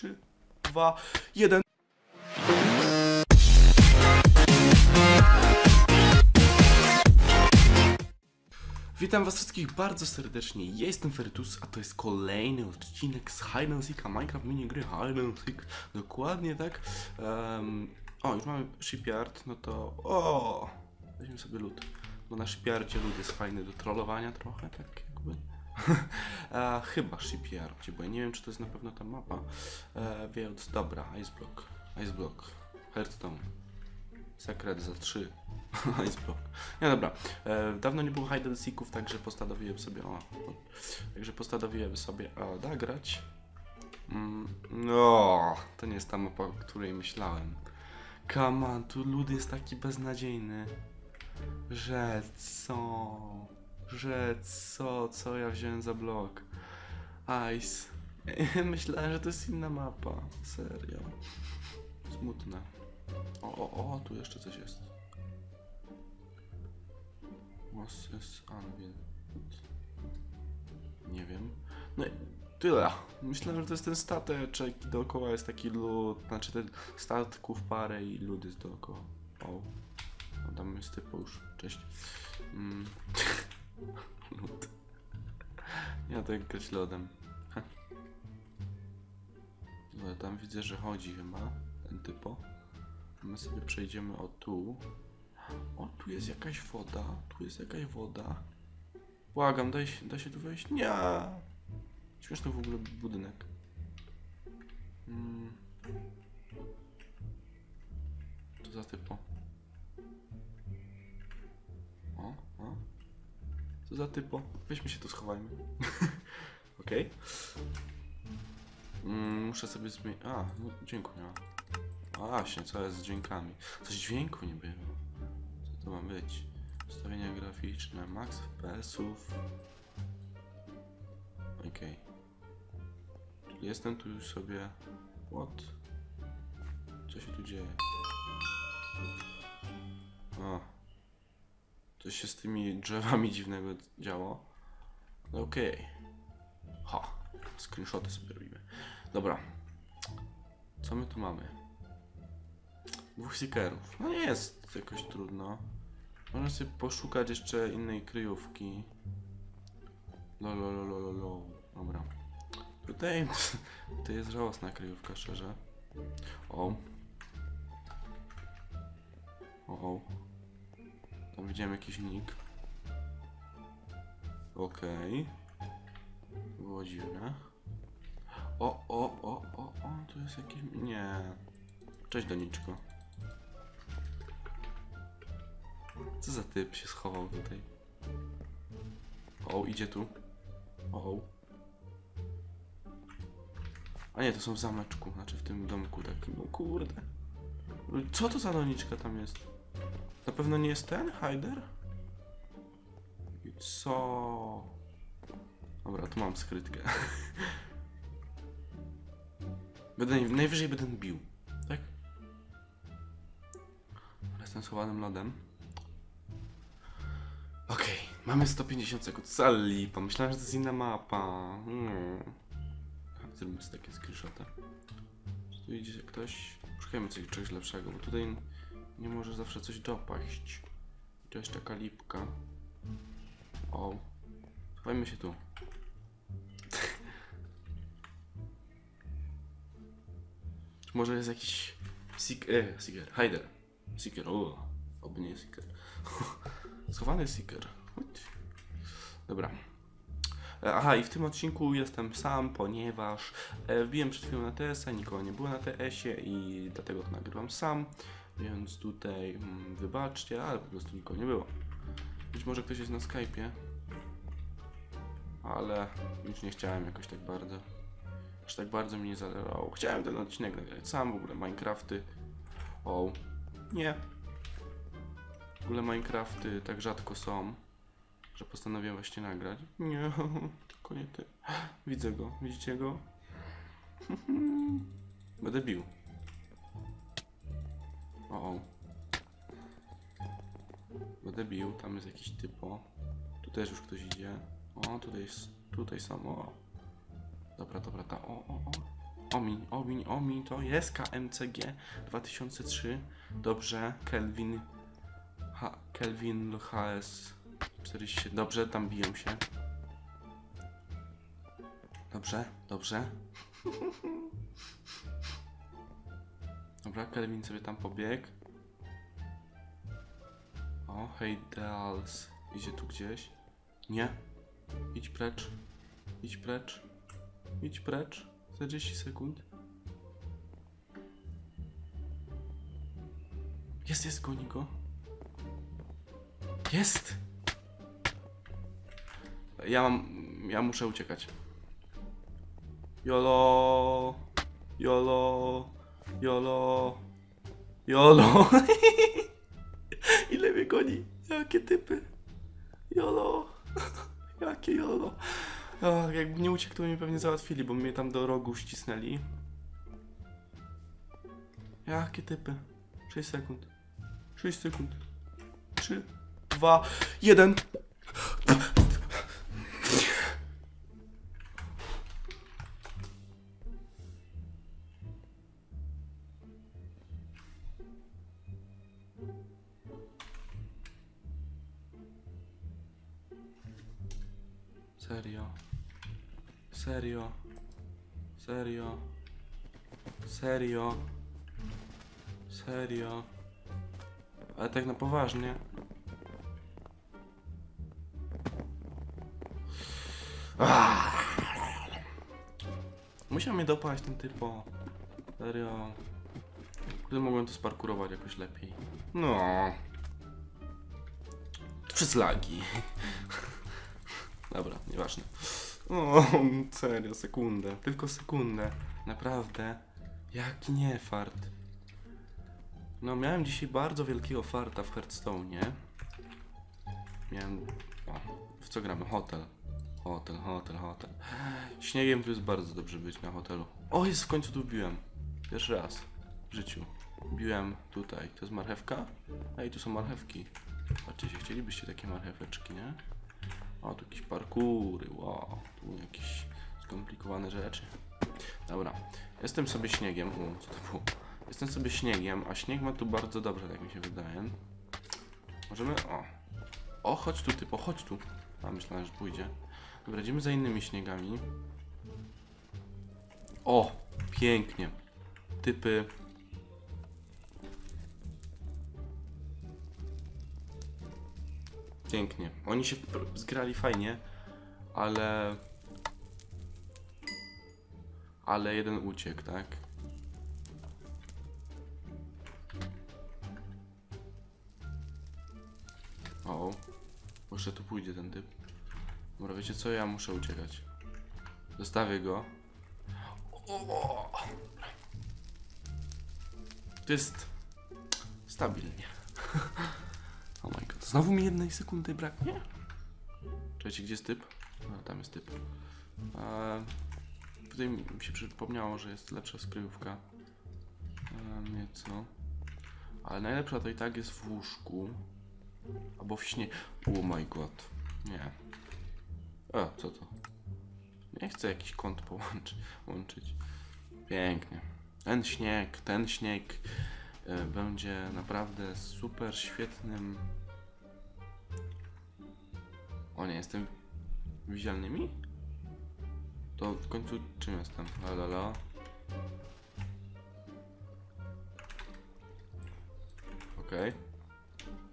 3, 2, 1. Witam was wszystkich bardzo serdecznie, jestem Fertus, a to jest kolejny odcinek z Hide and Seeka, Minecraft minigry Hide and Seek, dokładnie tak. Em, o, już mamy shipyard, no to o, weźmy sobie lód, bo na shipyardzie lód jest fajny do trollowania trochę, tak jakby. A, chyba shipyardzie, bo ja nie wiem czy to jest na pewno ta mapa, e, więc dobra, Ice Block, Ice Block, Hearthstone. Sekret za 3. Ice block. Nie dobra. E, dawno nie było hide and seeków, także postanowiłem sobie. O, o, także postanowiłem sobie o, nagrać. Mm, no, to nie jest ta mapa, o której myślałem. Come on, tu lud jest taki beznadziejny. Że co? Że co? Co ja wziąłem za blok? Ice. Myślałem, że to jest inna mapa. Serio. Smutne. O, o, o, tu jeszcze coś jest. Moses Anvil. Nie wiem. No i tyle. Myślałem, że to jest ten stateczek i dookoła jest taki lód, znaczy ten statków parę i lód jest dookoła. O. No tam jest typu już. Cześć. Mm. Lód. Ja tak grać lodem. Dobra, tam widzę, że chodzi chyba ten typo. My sobie przejdziemy o tu. O, tu jest jakaś woda. Tu jest jakaś woda. Błagam, daj da się tu wejść? Nie! Śmieszny w ogóle budynek. Mm. Co za typo? O, o. Co za typo? Weźmy się tu schowajmy. Okej. Mm, muszę sobie zmienić. A, no dziękuję. A właśnie, co jest z dźwiękami? Coś dźwięku nie było. Co to ma być? Ustawienia graficzne, max FPS-ów. Okej. Jestem tu już sobie... What? Co się tu dzieje? O. Coś się z tymi drzewami dziwnego działo. No Okej. Ha. Screenshoty sobie robimy. Dobra. Co my tu mamy? Dwóch seekerów. No nie jest jakoś trudno. Można sobie poszukać jeszcze innej kryjówki. Lolololololo. Dobra. Tutaj, to jest żałosna kryjówka, szczerze. O, o. Tam widziałem jakiś nick. Okej. To Było dziwne. O, o, o, o, o, tu jest jakiś... Nie. Cześć, Doniczko. Co za typ się schował tutaj? O, idzie tu. O. A nie, to są w zameczku, znaczy w tym domku takim. No kurde. Co to za doniczka tam jest? Na pewno nie jest ten, Hyder? Co? Dobra, tu mam skrytkę. Będę, najwyżej będę bił, tak? Ale Jestem schowanym lodem. Okej, mamy 150 sekund. Sali, pomyślałem, że to jest inna mapa. Hmm. Zróbmy sobie takie screenshoty. Tu idzie ktoś? Szukajmy coś, czegoś lepszego, bo tutaj nie może zawsze coś dopaść. Tu jest taka lipka. O. Schowajmy się tu. Może jest jakiś... Seek... E, Seeker. Hider. Seeker, o. Oby nie Seeker. Schowany Seeker. Chodź. Dobra. E, Aha, i w tym odcinku jestem sam, ponieważ e, wbiłem przed chwilą na TS-a, nikogo nie było na TS-ie i dlatego to nagrywam sam, więc tutaj mm, wybaczcie, ale po prostu nikogo nie było. Być może ktoś jest na Skype'ie, ale już nie chciałem jakoś tak bardzo. Aż tak bardzo mnie nie zależało. Chciałem ten odcinek nagrać sam, w ogóle Minecrafty. O, nie. W ogóle Minecrafty tak rzadko są, że postanowiłem właśnie nagrać. Nie, tylko nie ty. Widzę go, widzicie go? Będę bił. O, o. Będę bił, tam jest jakiś typo. Tu też już ktoś idzie. O, tutaj, jest- tutaj są, o. Dobra, dobra, ta, o, o, o. Omiń, omiń, omiń, to jest KMCG 2003. Dobrze, Kelvin. Kelvin HS 40. Dobrze, tam biją się. Dobrze, dobrze. Dobra, Kelvin sobie tam pobiegł. O, hej, Deals. Idzie tu gdzieś. Nie. Idź precz. Idź precz. Idź precz. 40 sekund. Jest, jest, goni go. Jest! Ja mam... Ja muszę uciekać. Jolo! Jolo! Jolo! Jolo! Ile mnie goni? Jakie typy? Jolo! Jakie jolo? O, jakby nie uciekł, to mnie pewnie załatwili, bo mnie tam do rogu ścisnęli. Jakie typy? 6 sekund. 6 sekund. 3, 2, 1. Serio. Serio. Serio. Serio. Serio. Ale tak na poważnie. Ah. Musiał mnie dopaść ten typo. Serio. Gdy mogłem to sparkurować jakoś lepiej. No. Przez lagi. Dobra, nieważne. O, serio, sekundę. Tylko sekundę. Naprawdę. Jaki nie fart. No, miałem dzisiaj bardzo wielkiego farta w Hearthstone'ie. Miałem... O, w co gramy? Hotel. Hotel, hotel, hotel. Śniegiem tu jest bardzo dobrze być na hotelu. O, jest w końcu tu biłem. Pierwszy raz w życiu. Biłem tutaj. To jest marchewka? Ej, tu są marchewki. Patrzcie, chcielibyście takie marcheweczki, nie? O, tu jakieś parkury, wow, tu jakieś skomplikowane rzeczy. Dobra, jestem sobie śniegiem. U, co to było? Jestem sobie śniegiem, a śnieg ma tu bardzo dobrze, tak mi się wydaje. Możemy. O. O, chodź tu, typo, chodź tu. A myślałem, że pójdzie. Dobra, idziemy za innymi śniegami. O, pięknie. Typy. Pięknie. Oni się zgrali fajnie, ale. Ale jeden uciekł, tak? O, jeszcze tu pójdzie ten typ. Dobra, wiecie co? Ja muszę uciekać. Zostawię go. O! To jest stabilnie. Znowu mi jednej sekundy braknie? Czekajcie, gdzie jest typ? A, tam jest typ. Eee, tutaj mi się przypomniało, że jest lepsza skryjówka. Eee, nieco. Ale najlepsza to i tak jest w łóżku. Albo w śnie. Oh my god. Nie. O, co to? Nie chcę jakiś kąt połączyć. Łączyć. Pięknie. Ten śnieg, ten śnieg e, będzie naprawdę super świetnym. O nie, jestem widzialnymi? To w końcu czym jestem? La la la. Okej.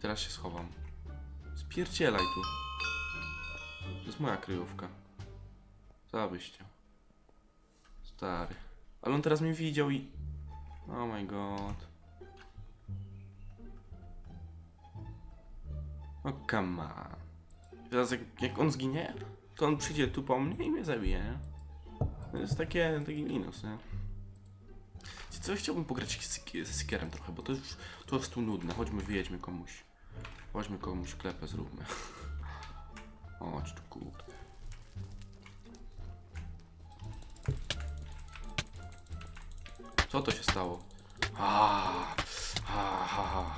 Teraz się schowam. Spierdzielaj tu. To jest moja kryjówka. Chciał? Stary. Ale on teraz mnie widział i... Oh my god. O come on. Teraz jak, jak on zginie, to on przyjdzie tu po mnie i mnie zabije, nie? To jest takie, taki minus, nie? Co chciałbym pograć z Sikierem trochę, bo to już to jest tu nudne. Chodźmy, wyjedźmy komuś. Chodźmy komuś klepę zróbmy. Chodź tu kurde. Co to się stało? A, ha, ha, ha.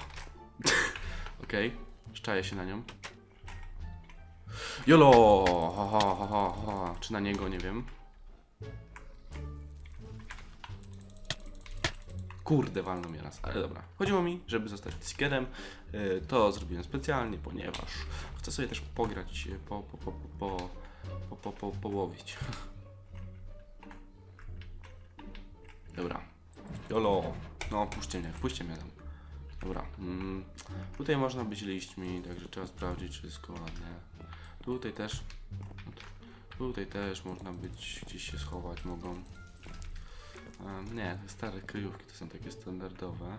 Okej, szczaję się na nią. Jolo! Ha, ha, ha, ha, ha. Czy na niego, nie wiem. Kurde, walną mnie raz, ale dobra. Chodziło mi, żeby zostać seekerem. Yy, To zrobiłem specjalnie, ponieważ chcę sobie też pograć, yy, po, po, po, po, po, po, po, połowić. Dobra. Jolo. No, puśćcie mnie, wpuśćcie mnie tam. Dobra. Mm, tutaj można być liśćmi, także trzeba sprawdzić czy wszystko ładnie. Tutaj też. Tutaj też można być, gdzieś się schować mogą. Em, nie, stare kryjówki to są takie standardowe.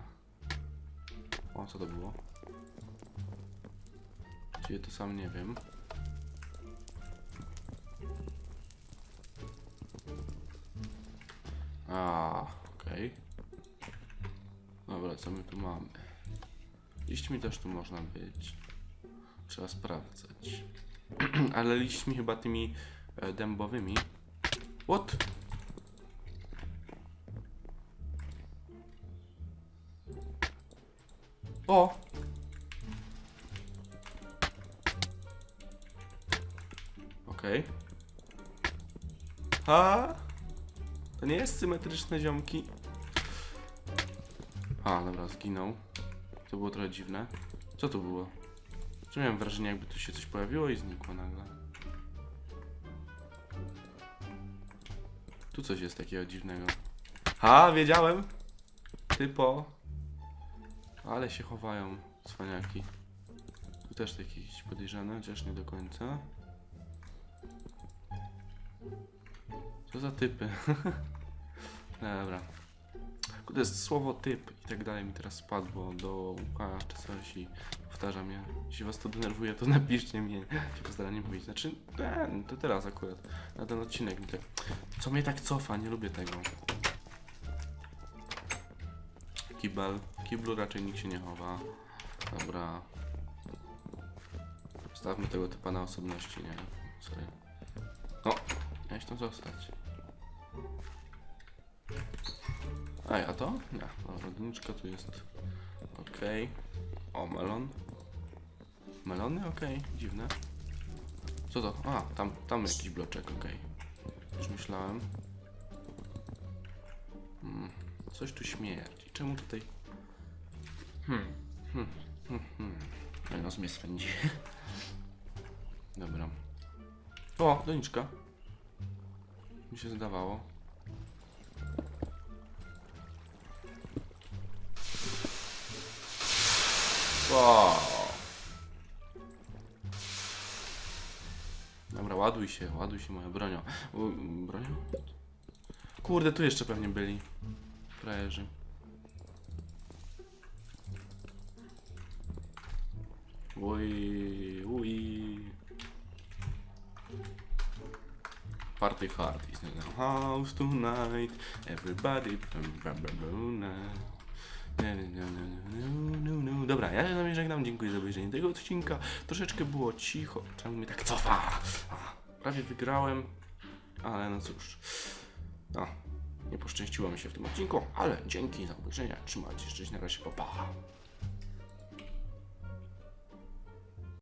O, co to było? Gdzie to sam nie wiem. A, okej. Dobra, co my tu mamy? Liśćmi też tu można być. Trzeba sprawdzać. Ale liśćmi chyba tymi e, dębowymi. What? O! Okej. A! To nie jest symetryczne ziomki. A, dobra, zginął. To było trochę dziwne. Co to było? Czy miałem wrażenie, jakby tu się coś pojawiło i znikło nagle. Tu coś jest takiego dziwnego. Ha, wiedziałem! Typo. Ale się chowają cwaniaki. Tu też jakieś podejrzane, chociaż nie do końca. Co za typy? Dobra. To jest słowo typ i tak dalej mi teraz spadło do ucha czy coś i powtarza mnie. Jeśli was to denerwuje, to napiszcie mi, się postaram nie mówić. Znaczy, ten, to teraz akurat, na ten odcinek mi tak, co mnie tak cofa, nie lubię tego. Kibel, kiblu raczej nikt się nie chowa. Dobra. Stawmy tego typa na osobności, nie? Sorry. O, miałeś tam zostać. Ej, a to? Nie. Dobra, doniczka tu jest. Okej. O, melon. Melony? Okej, dziwne. Co to? A, tam, tam jakiś bloczek, okej. Już myślałem. Hmm, coś tu śmierdzi. Czemu tutaj... Hmm, hmm, hmm, hmm. Ej, nos mnie swędzi. Dobra. O, doniczka. Mi się zdawało. Wow. Dobra, ładuj się, ładuj się moja bronią. U, bronią? Kurde, tu jeszcze pewnie byli. Frajerzy. Uj, uj. Party hard is in house tonight. Everybody nie, nie, nie, nie. Dobra, ja się z wami żegnam, dziękuję za obejrzenie tego odcinka. Troszeczkę było cicho. Czemu mnie tak cofa? Prawie wygrałem, ale no cóż. No, nie poszczęściło mi się w tym odcinku, ale dzięki za obejrzenie. Trzymajcie się, na razie, pa, pa.